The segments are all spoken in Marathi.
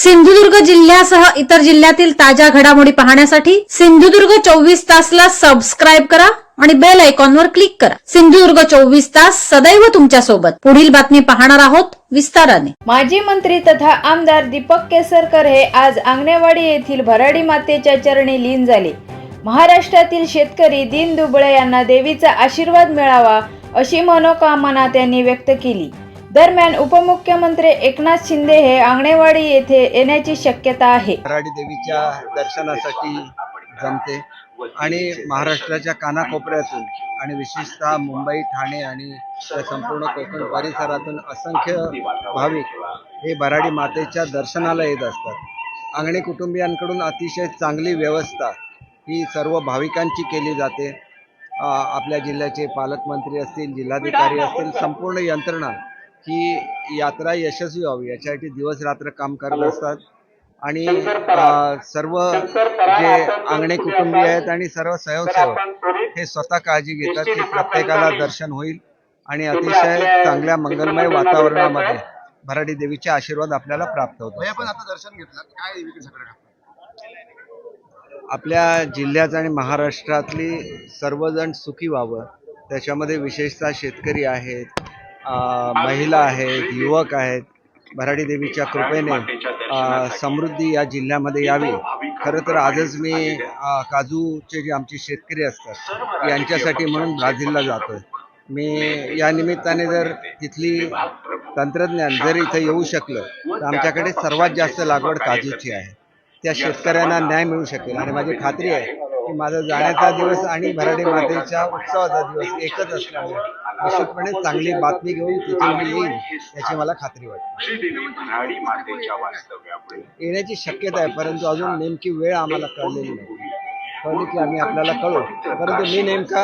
सिंधुदुर्ग जिल्ह्यासह इतर जिल्ह्यातील ताज्या घडामोडी पाहण्यासाठी सिंधुदुर्ग चोवीस तासला सबस्क्राईब करा आणि बेल आयकॉनवर क्लिक करा. सिंधुदुर्ग चोवीस तास सदैव तुमच्यासोबत पुढील बातमी पाहणार आहोत विस्ताराने. माजी मंत्री तथा आमदार दीपक केसरकर हे आज आंगणेवाडी येथील भराडी मातेच्या चरणी लीन झाले. महाराष्ट्रातील शेतकरी दीन दुबळे यांना देवीचा आशीर्वाद मिळावा अशी मनोकामना त्यांनी व्यक्त केली. दरम्यान उपमुख्यमंत्री एकनाथ शिंदे हे आंगणेवाडी येथे येण्याची शक्यता आहे. वराडी देवीच्या दर्शनासाठी जमते आणि महाराष्ट्राच्या कानाकोपऱ्यातून आणि विशेषतः मुंबई ठाणे आणि त्या संपूर्ण कोकण परिसरातून असंख्य भाविक हे बराडी मातेच्या दर्शनाला येत असतात. आंगणे कुटुंबियांकडून अतिशय चांगली व्यवस्था ही सर्व भाविकांची केली जाते. आपल्या जिल्ह्याचे पालकमंत्री असतील जिल्हाधिकारी असतील संपूर्ण यंत्रणा ही यात्रा यशस्वी व्हावी. याच्यासाठी दिवस रात्र काम करत असतात. आणि सर्व जे अंगणे कुटुंबीय आहेत आणि सर्व स्वयंसेवक हे स्वतः काळजी घेतात की प्रत्येकाला दर्शन होईल आणि अतिशय चांगल्या मंगलमय वातावरणामध्ये भराडी देवीचे आशीर्वाद आपल्याला प्राप्त आता दर्शन घेतलं. काय विक्री सगळं? आपल्या जिल्ह्यात आणि महाराष्ट्रातली सर्वजण सुखी व्हावं. त्याच्यामध्ये विशेषतः शेतकरी आहेत महिला आहेत युवक आहेत भराडी देवीच्या कृपेने समृद्धी या जिल्ह्यामध्ये यावी. खरं तर आजच मी काजूचे जे आमचे शेतकरी असतात यांच्यासाठी म्हणून ब्राझीलला जातोय. मी या निमित्ताने जर तिथली तंत्रज्ञान जर इथं येऊ शकलं तर आमच्याकडे सर्वात जास्त लागवड काजूची आहे. त्या शेतकऱ्यांना न्याय मिळू शकेल. आणि माझी खात्री आहे की माझा जाण्याचा दिवस आणि भराडी मातेच्या उत्सवाचा दिवस एकच असल्यामुळे निश्चितपणे चांगली बातमी घेऊन तिथे मी येईन याची मला खात्री वाटते. येण्याची शक्यता आहे परंतु अजून नेमकी वेळ आम्हाला कळलेली नाही. कळली की आम्ही आपल्याला कळू परंतु मी नेमका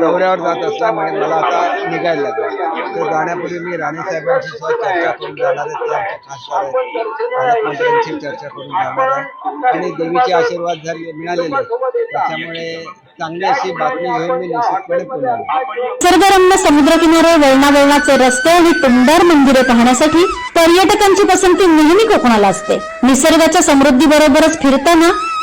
दौऱ्यावर जात असल्यामुळे मला आता निघायला लागलं. तर जाण्यापूर्वी मी राणेसाहेबांशी सुद्धा चर्चा करून जाणार आहे ते आमचे खासदार आहेत. पालकमंत्र्यांशी चर्चा करून जाणार आहे. आणि देवीचे आशीर्वाद झाले मिळालेले त्याच्यामुळे चांगली अशी बातमी घेऊन मी निश्चितपणे निसर्गरम्य समुद्रकिनारे वळणावळणाचे रस्ते आणि टुमदार मंदिरे पाहण्यासाठी पर्यटकांची पसंती नेहमी कोकणाला असते. निसर्गाच्या समृद्धी बरोबरच फिरताना